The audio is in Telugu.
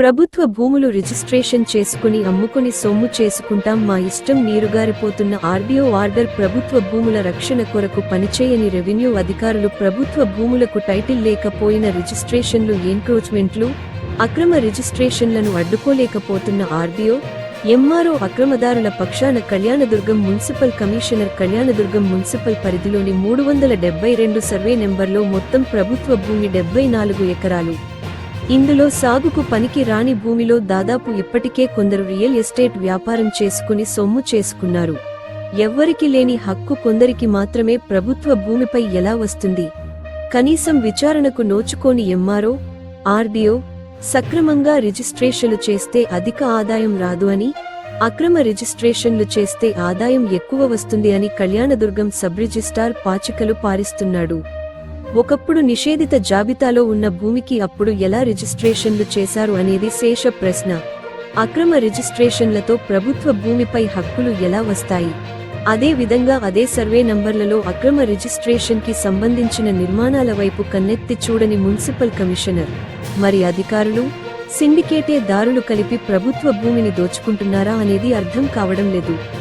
ప్రభుత్వ భూములు రిజిస్ట్రేషన్ చేసుకుని అమ్ముకుని సొమ్ము చేసుకుంటాం మా ఇష్టం నీరుగారిపోతున్న ఆర్డీఓ ఆర్డర్ ప్రభుత్వ భూముల రక్షణ కొరకు పనిచేయని రెవెన్యూ అధికారులు ప్రభుత్వ భూములకు టైటిల్ లేకపోయిన రిజిస్ట్రేషన్లు ఎన్క్రోచ్మెంట్లు అక్రమ రిజిస్ట్రేషన్లను అడ్డుకోలేకపోతున్న ఆర్డీఓ ఎంఆర్ఓ అక్రమదారుల పక్షాన Kalyanadurgam municipal commissioner Kalyanadurgam municipal పరిధిలోని మూడు వందల డెబ్బై రెండు సర్వే నెంబర్లో మొత్తం ప్రభుత్వ భూమి డెబ్బై నాలుగు ఎకరాలు. ఇందులో సాగుకు పనికి రాని భూమిలో దాదాపు ఇప్పటికే కొందరు రియల్ ఎస్టేట్ వ్యాపారం చేసుకుని సొమ్ము చేసుకున్నారు. ఎవ్వరికి లేని హక్కు కొందరికి మాత్రమే ప్రభుత్వ భూమిపై ఎలా వస్తుంది? కనీసం విచారణకు నోచుకోని ఎంఆర్ఓ ఆర్డీఓ సక్రమంగా రిజిస్ట్రేషన్లు చేస్తే అధిక ఆదాయం రాదు అని అక్రమ రిజిస్ట్రేషన్లు చేస్తే ఆదాయం ఎక్కువ వస్తుంది అని కళ్యాణదుర్గం సబ్ రిజిస్టార్ పాచికలు పారిస్తున్నాడు. ఒకప్పుడు నిషేధిత జాబితాలో ఉన్న భూమికి అప్పుడు ఎలా రిజిస్ట్రేషన్లు చేశారు అనేది శేష ప్రశ్న. అక్రమ రిజిస్ట్రేషన్లతో ప్రభుత్వ భూమిపై హక్కులు ఎలా వస్తాయి? అదే విధంగా అదే సర్వే నంబర్లలో అక్రమ రిజిస్ట్రేషన్కి సంబంధించిన నిర్మాణాల వైపు కన్నెత్తి చూడని మున్సిపల్ కమిషనర్. మరి అధికారులు? సిండికేటే దారులు కలిపి ప్రభుత్వ భూమిని దోచుకుంటున్నారా అనేది అర్థం కావడం లేదు.